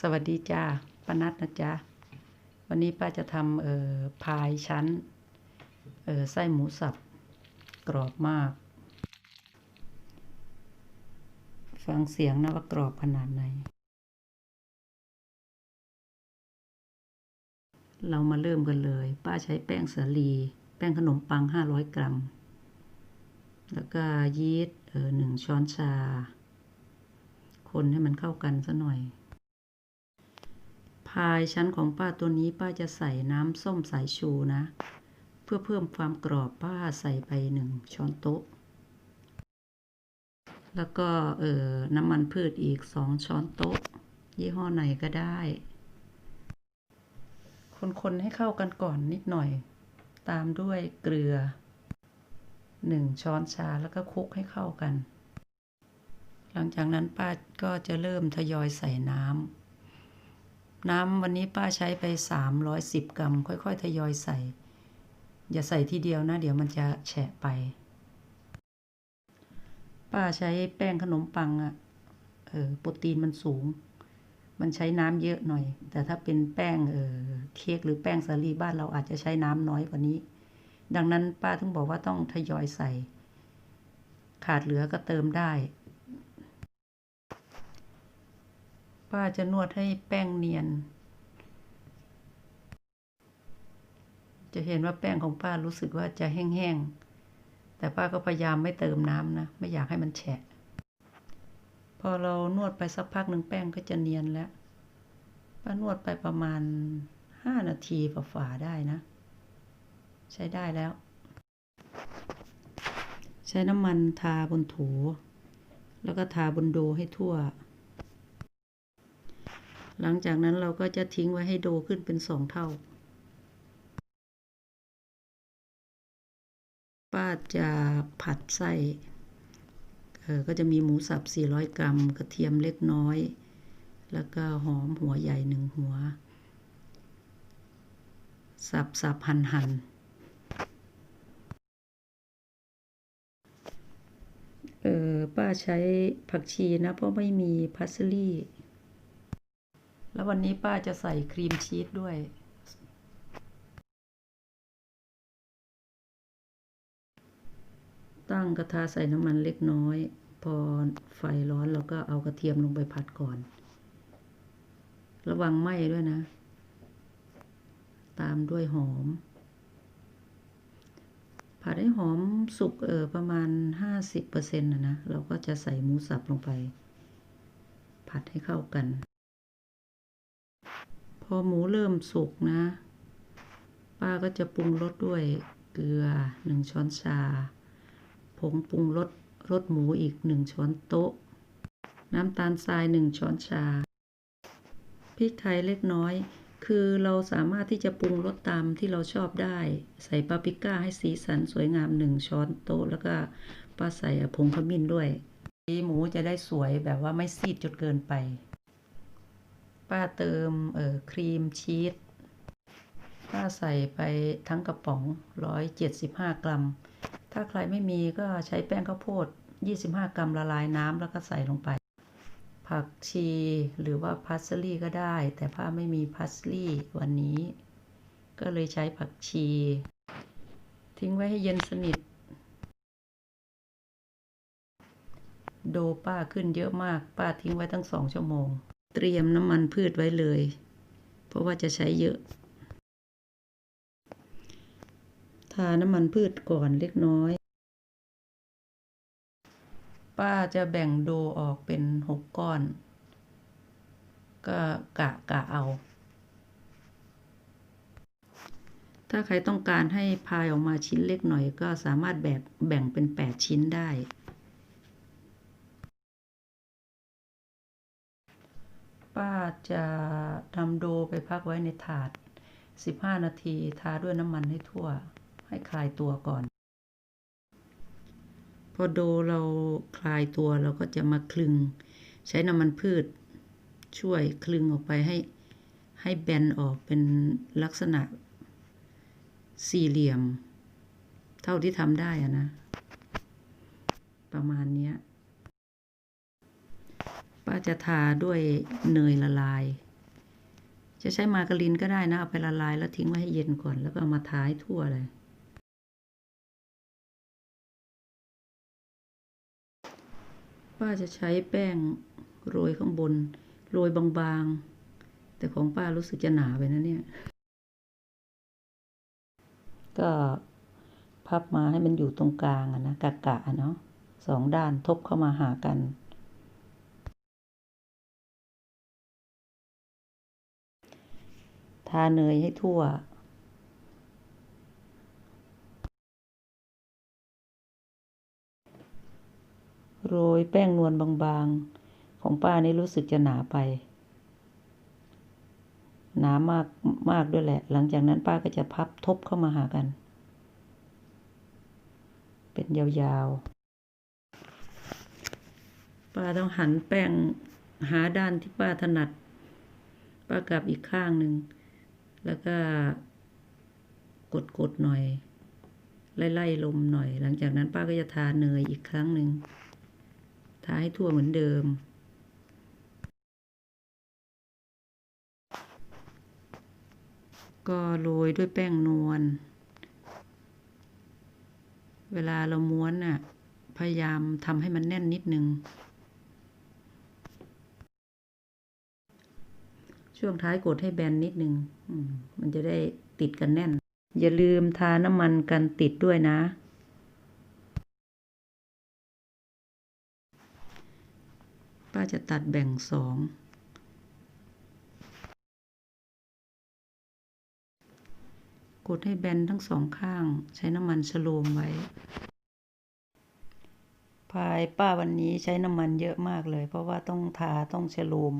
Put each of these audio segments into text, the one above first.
สวัสดีจ้าป้านัดนะจ๊ะ วันนี้ป้าจะทำเอ่อพายชั้น เอ่อไส้หมูสับ กรอบมาก ฟังเสียงนะว่ากรอบขนาดไหน เรามาเริ่มกันเลย ป้าใช้แป้งสาลี แป้งขนมปัง 500 กรัม แล้วก็ยีสต์เออหนึ่งช้อนชา คนให้มันเข้ากันซะหน่อยายชั้นของป้าตัวนี้ป้าจะใส่น้ำส้มสายชูนะ เพื่อเพิ่มความกรอบป้าใส่ไปหนึ่งช้อนโต๊ะ แล้วก็เอ่อน้ำมันพืชอีกสองช้อนโต๊ะ ยี่ห้อไหนก็ได้ คนๆให้เข้ากันก่อนนิดหน่อย ตามด้วยเกลือหนึ่งช้อนชาแล้วก็คลุกให้เข้ากัน หลังจากนั้นป้าก็จะเริ่มทยอยใส่น้ำ น้ำวันนี้ป้าใช้ไป 310 กรัม ค่อย ๆ ทยอยใส่ อย่าใส่ทีเดียวนะ เดี๋ยวมันจะแฉะไป ป้าใช้แป้งขนมปังอะเออโปรตีนมันสูง มันใช้น้ำเยอะหน่อย แต่ถ้าเป็นแป้งเออเค้กหรือแป้งสาลีบ้านเราอาจจะใช้น้ำน้อยกว่านี้ ดังนั้นป้าถึงบอกว่าต้องทยอยใส่ ขาดเหลือก็เติมได้ ป้าจะนวดให้แป้งเนียน จะเห็นว่าแป้งของป้ารู้สึกว่าจะแห้งๆ แต่ป้าก็พยายามไม่เติมน้ำนะ ไม่อยากให้มันแฉะ พอเรานวดไปสักพักหนึ่งแป้งก็จะเนียนแล้ว ป้านวดไปประมาณห้านาทีฝ่าๆได้นะ ใช้ได้แล้ว ใช้น้ำมันทาบนถู แล้วก็ทาบนโดให้ทั่ว หลังจากนั้นเราก็จะทิ้งไว้ให้โดขึ้นเป็นสองเท่า ป้าจะผัดไส้เออก็จะมีหมูสับ 400 กรัม กระเทียมเล็กน้อย แล้วก็หอมหัวใหญ่หนึ่งหัว สับสับหั่นหั่นเออป้าใช้ผักชีนะ เพราะไม่มีพาสลีย์ แล้ววันนี้ป้าจะใส่ครีมชีสด้วย ตั้งกระทะใส่น้ำมันเล็กน้อย พอไฟร้อนเราก็เอากระเทียมลงไปผัดก่อน ระวังไหม้ด้วยนะ ตามด้วยหอม ผัดให้หอมสุกเออประมาณห้าสิบเปอร์เซ็นต์นะนะ เราก็จะใส่หมูสับลงไป ผัดให้เข้ากัน พอหมูเริ่มสุกนะ ป้าก็จะปรุงรสด้วยเกลือหนึ่งช้อนชา ผงปรุงรสรสหมูอีกหนึ่งช้อนโต๊ะ น้ำตาลทรายหนึ่งช้อนชา พริกไทยเล็กน้อย คือเราสามารถที่จะปรุงรสตามที่เราชอบได้ ใส่ปาปริก้าให้สีสันสวยงามหนึ่งช้อนโต๊ะ แล้วก็ป้าใส่ผงขมิ้นด้วยสีหมูจะได้สวยแบบว่าไม่ซีดจนเกินไป ป้าเติมเออครีมชีสป้าใส่ไปทั้งกระป๋อง 175 กรัม ถ้าใครไม่มีก็ใช้แป้งข้าวโพด 25 กรัมละลายน้ำแล้วก็ใส่ลงไป ผักชีหรือว่าพาสลีย์ก็ได้ แต่ป้าไม่มีพาสลีย์วันนี้ ก็เลยใช้ผักชี ทิ้งไว้ให้เย็นสนิท โดป้าขึ้นเยอะมาก ป้าทิ้งไว้ตั้งสองชั่วโมง เตรียมน้ำมันพืชไว้เลย เพราะว่าจะใช้เยอะ ทาน้ำมันพืชก่อนเล็กน้อย ป้าจะแบ่งโดออกเป็นหกก้อน ก็กะกะเอา ถ้าใครต้องการให้พายออกมาชิ้นเล็กหน่อยก็สามารถแบ่งแบ่งเป็นแปดชิ้นได้ ป้าจะทำโดไปพักไว้ในถาด 15 นาที ทาด้วยน้ำมันให้ทั่ว ให้คลายตัวก่อน พอโดเราคลายตัวเราก็จะมาคลึง ใช้น้ำมันพืช ช่วยคลึงออกไปให้ให้แบนออกเป็นลักษณะสี่เหลี่ยม เท่าที่ทำได้อะนะ ประมาณเนี้ย ป้าจะทาด้วยเนยละลาย จะใช้มาการินก็ได้นะ เอาไปละลายแล้วทิ้งไว้ให้เย็นก่อน แล้วก็เอามาทาให้ทั่วเลย ป้าจะใช้แป้งโรยข้างบน โรยบางๆ แต่ของป้ารู้สึกจะหนาไปนะเนี่ย ก็พับมาให้มันอยู่ตรงกลางอะนะกะกะๆอะเนาะสองด้านทบเข้ามาหากัน ทาเนยให้ทั่ว โรยแป้งนวลบางๆ ของป้านี่รู้สึกจะหนาไป หนามากมากด้วยแหละ หลังจากนั้นป้าก็จะพับทบเข้ามาหากัน เป็นยาวๆ ป้าต้องหันแป้งหาด้านที่ป้าถนัดป้ากลับอีกข้างหนึ่ง แล้วก็กดๆหน่อย ไล่ๆลมหน่อย หลังจากนั้นป้าก็จะทาเนยอีกครั้งหนึ่งทาให้ทั่วเหมือนเดิม ก็โรยด้วยแป้งนวล เวลาเราม้วนน่ะ พยายามทำให้มันแน่นนิดนึง ช่วงท้ายกดให้แบนนิดนึงมมันจะได้ติดกันแน่น อย่าลืมทาน้ำมันกันติดด้วยนะ ป้าจะตัดแบ่งสองกดให้แบนทั้งสองข้าง ใช้น้ำมันชโลมไว้ พายป้าวันนี้ใช้น้ำมันเยอะมากเลย เพราะว่าต้องทาต้องชโลม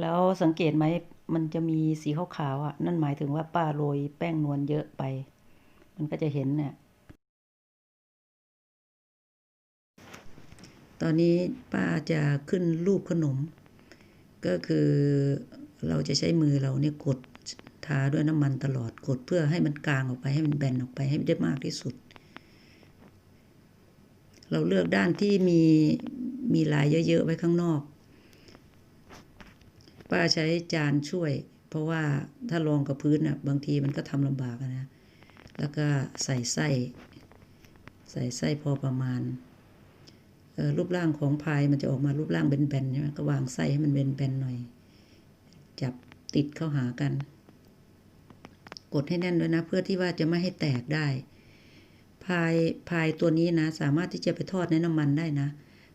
แล้วสังเกตไหมมันจะมีสีขาวๆอะ นั่นหมายถึงว่าป้าโรยแป้งนวลเยอะไป มันก็จะเห็นเนี่ยตอนนี้ป้าจะขึ้นรูปขนม ก็คือเราจะใช้มือเราเนี่ยกดทาด้วยน้ำมันตลอดกดเพื่อให้มันกลางออกไปให้มันแบนออกไปให้ได้มากที่สุด เราเลือกด้านที่มีมีลายเยอะๆไว้ข้างนอก ป้าใช้จานช่วย เพราะว่าถ้ารองกับพื้นน่ะบางทีมันก็ทำลำบากนะ แล้วก็ใส่ไส้ ใส่ไส้พอประมาณรูปร่างของพายมันจะออกมารูปร่างแบนๆใช่ไหมก็วางไส้ให้มันแบนๆหน่อย จับติดเข้าหากัน กดให้แน่นด้วยนะ เพื่อที่ว่าจะไม่ให้แตกได้พายพายตัวนี้นะ สามารถที่จะไปทอดในน้ำมันได้นะ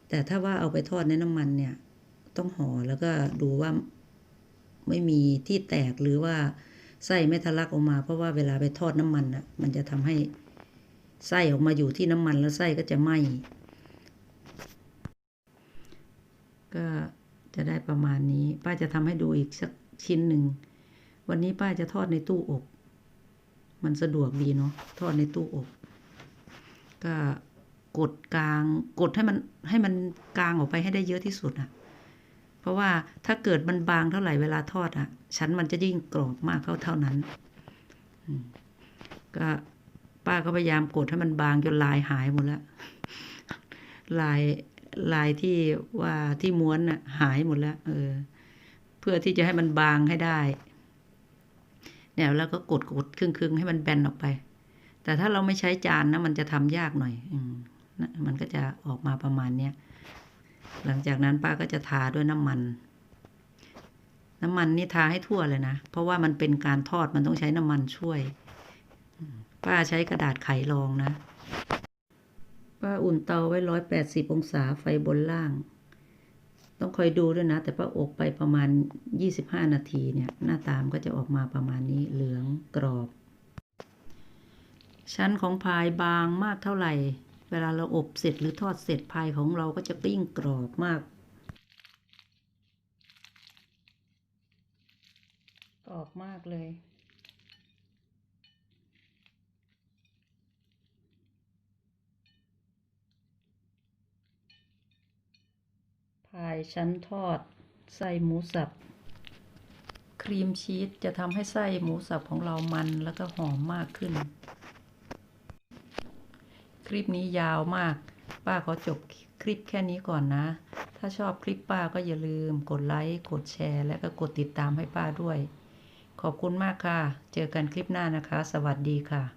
แต่ถ้าว่าเอาไปทอดในน้ำมันเนี่ย ต้องห่อแล้วก็ดูว่า ไม่มีที่แตกหรือว่าไส้ไม่ทะลักออกมา เพราะว่าเวลาไปทอดน้ำมันอะมันจะทำให้ไส้ออกมาอยู่ที่น้ำมันแล้วไส้ก็จะไหม้ก็จะได้ประมาณนี้ ป้าจะทำให้ดูอีกสักชิ้นหนึ่ง วันนี้ป้าจะทอดในตู้อบ มันสะดวกดีเนาะทอดในตู้อบ ก็กดกลาง กดให้มันให้มันกลางออกไปให้ได้เยอะที่สุดอะ ราะว่าถ้าเกิดมันบางเท่าไหร่เวลาทอดอะชั้นมันจะยิ่งกรอบมากเท่าเท่านั้นก็ป้าก็พยายามกดให้มันบางจนลายหายหมดแล้วลายลายที่ว่าที่ม้วนน่ะหายหมดแล้วเออ เพื่อที่จะให้มันบางให้ได้ เนี่ยแล้วก็กดกดครึ่งครึ่งๆให้มันแบนออกไป แต่ถ้าเราไม่ใช้จานนะมันจะทำยากหน่อย อืมมันก็จะออกมาประมาณเนี้ย หลังจากนั้นป้าก็จะทาด้วยน้ำมัน น้ำมันนี่ทาให้ทั่วเลยนะ เพราะว่ามันเป็นการทอดมันต้องใช้น้ำมันช่วย ป้าใช้กระดาษไขรองนะ ป้าอุ่นเตาไว้ร้อยแปดสิบองศาไฟบนล่าง ต้องคอยดูด้วยนะ แต่ป้าอบไปประมาณยี่สิบห้านาทีเนี่ย หน้าตามก็จะออกมาประมาณนี้เหลืองกรอบ ชั้นของพายบางมากเท่าไหร่ เวลาเราอบเสร็จหรือทอดเสร็จพายของเราก็จะยิ่งกรอบมาก กรอบมากเลยพายชั้นทอดไส้หมูสับ ครีมชีสจะทำให้ไส้หมูสับของเรามันแล้วก็หอมมากขึ้น คลิปนี้ยาวมาก ป้าขอจบคลิปแค่นี้ก่อนนะ ถ้าชอบคลิปป้าก็อย่าลืมกดไลค์ กดแชร์ และก็กดติดตามให้ป้าด้วย ขอบคุณมากค่ะ เจอกันคลิปหน้านะคะ สวัสดีค่ะ